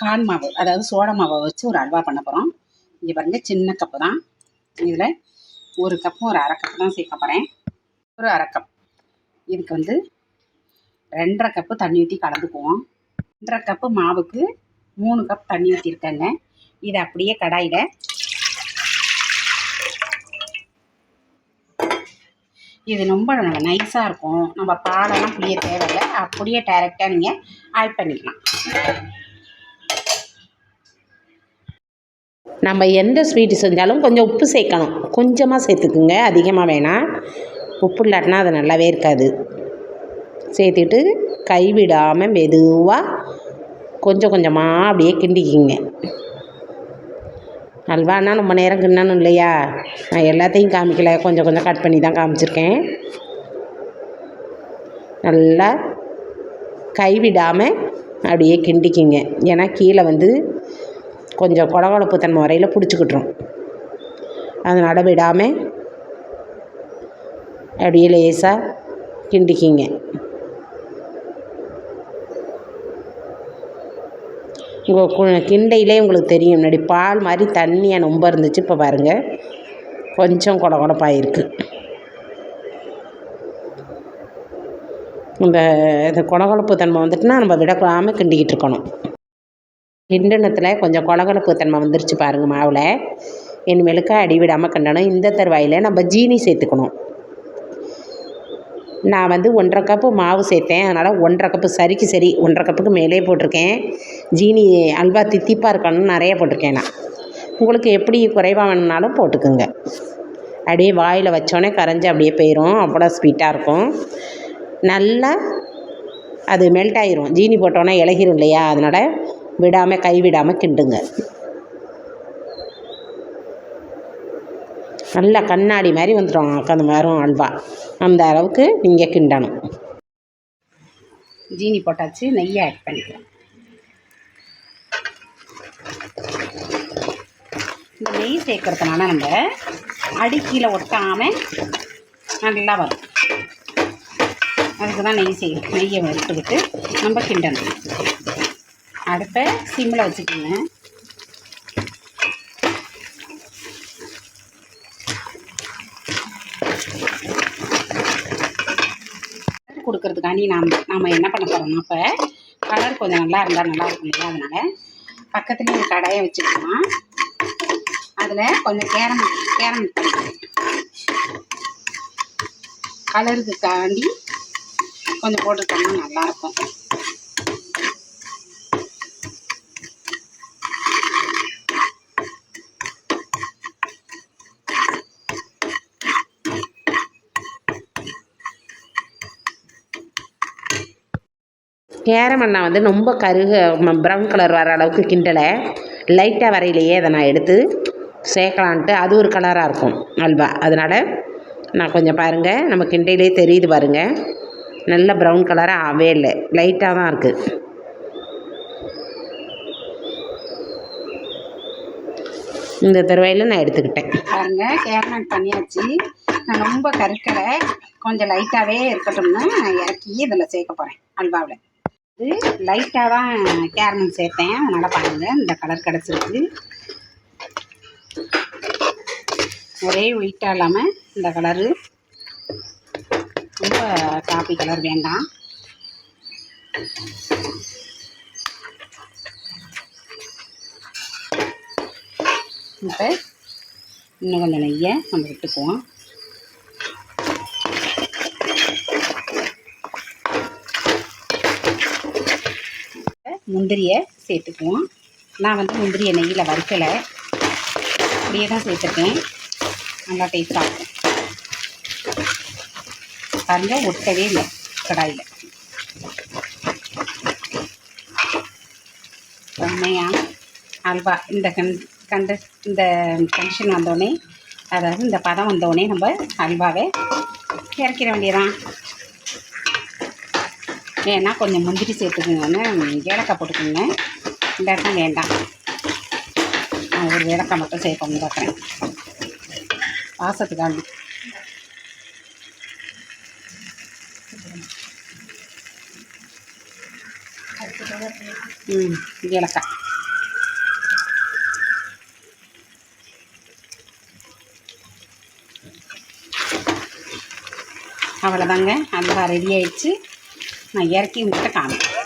கான் மாவு அதாவது சோள மாவை வச்சு ஒரு அல்வா பண்ண போகிறோம் இங்கே பாருங்கள் சின்ன கப்பு தான். இதில் ஒரு கப்பும் ஒரு அரை கப்பு தான் சேர்க்க போகிறேன் ஒரு அரை கப். இதுக்கு வந்து ரெண்டரை கப்பு தண்ணி ஊற்றி கலந்துக்குவோம். ரெண்டரை கப்பு மாவுக்கு மூணு கப் தண்ணி ஊற்றிருக்கேங்க இதை அப்படியே கடாயில் இது ரொம்ப நைஸாக இருக்கும். நம்ம பாலெல்லாம் புளிய தேவையில்லை. அப்படியே டைரெக்டாக நீங்கள் ஆட் பண்ணிக்கலாம். நம்ம எந்த ஸ்வீட்டு செஞ்சாலும் கொஞ்சம் உப்பு சேர்க்கணும். கொஞ்சமாக சேர்த்துக்குங்க. அதிகமாக வேணாம். உப்பு இல்லாட்டினா அது நல்லாவே இருக்காது. சேர்த்துட்டு கைவிடாமல் மெதுவாக கொஞ்சம் கொஞ்சமாக அப்படியே கிண்டிக்கிங்க. அல்வானா ரொம்ப நேரம் கிண்டணும் இல்லையா? நான் எல்லாத்தையும் காமிக்கல. கொஞ்சம் கொஞ்சம் கட் பண்ணி தான் காமிச்சிருக்கேன். நல்லா கைவிடாமல் அப்படியே கிண்டிக்கிங்க. ஏன்னா கீழே வந்து கொஞ்சம் கொழகொழப்பு தன்மை வரையில் பிடிச்சிக்கிட்டுரும். அதனால் விடாமல் அப்படியே லேசாக கிண்டிக்கிங்க. உங்கள் கிண்டையிலே உங்களுக்கு தெரியும். முன்னாடி பால் மாதிரி தண்ணியாக ரொம்ப இருந்துச்சு. இப்போ பாருங்கள் கொஞ்சம் கொட கொடப்பாயிருக்கு இந்த இந்த குடகுழப்பு தன்மை வந்துட்டுனா நம்ம விடக்கூடாமல் கிண்டிக்கிட்டு இருக்கணும். கிண்டனத்தில் கொஞ்சம் கொழகொழப்பு தன்மை வந்துருச்சு பாருங்கள் மாவில். இனிமேலுக்கு அடி விடாமல் கிண்டணும். இந்த தருவாயில் நம்ம ஜீனி சேர்த்துக்கணும். நான் வந்து ஒன்றரை கப்பு மாவு சேர்த்தேன். அதனால் ஒன்றரை கப்பு சரிக்கு சரி ஒன்றரை கப்புக்கு மேலே போட்டிருக்கேன். ஜீனி அல்வா தித்திப்பாக இருக்கணும்னு நிறைய போட்டிருக்கேன் நான். உங்களுக்கு எப்படி குறைவாக வேணும்னாலும் போட்டுக்குங்க. அப்படியே வாயில் வச்சோடனே கரைஞ்சி அப்படியே போயிடும் அவ்வளோ ஸ்வீட்டாக இருக்கும். நல்லா அது மெல்ட் ஆயிரும். ஜீனி போட்டோன்னே இலகிரும் இல்லையா? அதனால் விடாமல் கை விடாமல் கிண்டுங்க. நல்லா கண்ணாடி மாதிரி வந்துடும் அந்த மாதிரி அல்வா. அந்த அளவுக்கு நீங்கள் கிண்டணும். ஜீனி போட்டாச்சு நெய்யை ஆட் பண்ணிக்கலாம். இந்த நெய் சேர்க்குறதுனால நம்ம அடிக்கீழே ஒட்டாமல் நல்லா வரும். அதுக்கு தான் நெய் செய் நெய்யை எடுத்துக்கிட்டு நம்ம கிண்டணும். அடுப்பை சிம்மில் வச்சுக்கோங்க. கொடுக்கறதுக்காண்டி நாம் நாம் என்ன பண்ண போகிறோம்னா இப்போ கலர் கொஞ்சம் நல்லா இருந்தால் நல்லா இருக்கும் இல்லையா? அதனால் பக்கத்துலேயே ஒரு கடாயை வச்சுக்கலாம். அதில் கொஞ்சம் கேரம் கேரம் கலருக்கு தாண்டி கொஞ்சம் போட்டுக்கிட்டோம்னா நல்லாயிருக்கும் கேரம் அண்ணா வந்து ரொம்ப கருக ப்ரௌன் கலர் வர அளவுக்கு கிண்டலை. லைட்டாக வரையிலேயே அதை நான் எடுத்து சேர்க்கலான்ட்டு அது ஒரு கலராக இருக்கும் அல்வா. அதனால் நான் கொஞ்சம் பாருங்கள் நம்ம கிண்டையிலே தெரியுது பாருங்கள் நல்ல ப்ரௌன் கலராக ஆகவே இல்லை. லைட்டாக தான் இருக்குது இந்த தருவாயில் நான் எடுத்துக்கிட்டேன். பாருங்க கேரமேட் பண்ணியாச்சு. நான் ரொம்ப கருக்கலை. கொஞ்சம் லைட்டாகவே இருக்கட்டும்னு நான் இறக்கி இதில் சேர்க்க போகிறேன் அல்வாவில். இது லைட்டாக தான் கேரமல் சேர்த்தேன். அதனால் பாருங்கள் இந்த கலர் கிடச்சிருக்கு. ஒரே ஒயிட்டாக இல்லாமல் இந்த கலரு. ரொம்ப காப்பி கலர் வேண்டாம். இப்போ இன்னும் கொஞ்சம் நெய்யை நம்ம விட்டுக்குவோம். முந்திரியை சேர்த்துக்குவோம். நான் வந்து முந்திரியை நெய்யில் வறுக்கலை. அப்படியே தான் சேர்த்துருக்கேன். நல்லா டேஸ்ட்டாக இருக்கும். பாருங்க ஒட்டவே இல்லை கடாயில். செம்மையான அல்வா இந்த கண் கண்ட இந்த ஃபங்க்ஷன் வந்தோடனே அதாவது இந்த பதம் வந்தோடனே நம்ம அல்வாவை இறக்கிற வேண்டியதான் வேணால் கொஞ்சம் முந்திரி சேர்த்துக்கோங்கன்னு ஏலக்காய் போட்டுக்கோங்க. இல்லாட்டா வேண்டாம். நான் ஒரு ஏலக்காய் மட்டும் சேர்ப்போம்னு பார்க்குறேன் வாசத்துக்காக. ம் ஏலக்காய். அவ்வளோதாங்க அல்வா ரெடி ஆயிடுச்சு. நான் இறக்கி உங்கள்கிட்ட காமிக்கிறேன்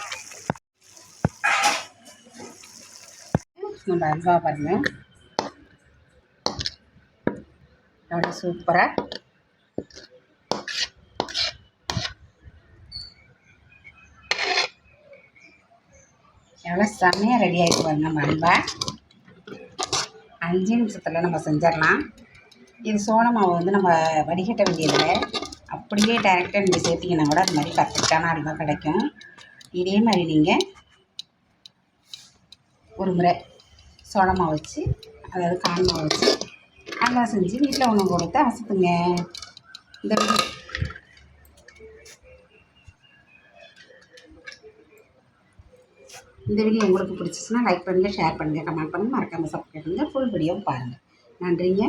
நம்ம அல்வா பாருங்க. எவ்வளோ சூப்பராக எவ்வளோ செம்மையாக ரெடி ஆகிட்டு பாருங்க நம்ம அல்வா. அஞ்சு நிமிஷத்தில் நம்ம செஞ்சிடலாம். இது சோள மாவு வந்து நம்ம வடிகட்ட வேண்டியதில்லை. அப்படியே டைரெக்டாக நீங்கள் சேர்த்திங்கன்னா கூட அது மாதிரி பர்ஃபெக்டான அல்வா கிடைக்கும். இதே மாதிரி நீங்கள் ஒரு முறை சோளமாக வச்சு அதாவது கான் வச்சு அல்வா செஞ்சு வீட்டில் உணவு கொடுத்து அசத்துங்க. இந்த இந்த வீடியோ உங்களுக்கு பிடிச்சிச்சுன்னா லைக் பண்ணுங்கள் ஷேர் பண்ணுங்கள் கமெண்ட் பண்ணுங்கள் மறக்காமல் சப்ஸ்கிரைப் பண்ணுங்கள் ஃபுல் வீடியோவும் பாருங்கள் நன்றிங்க.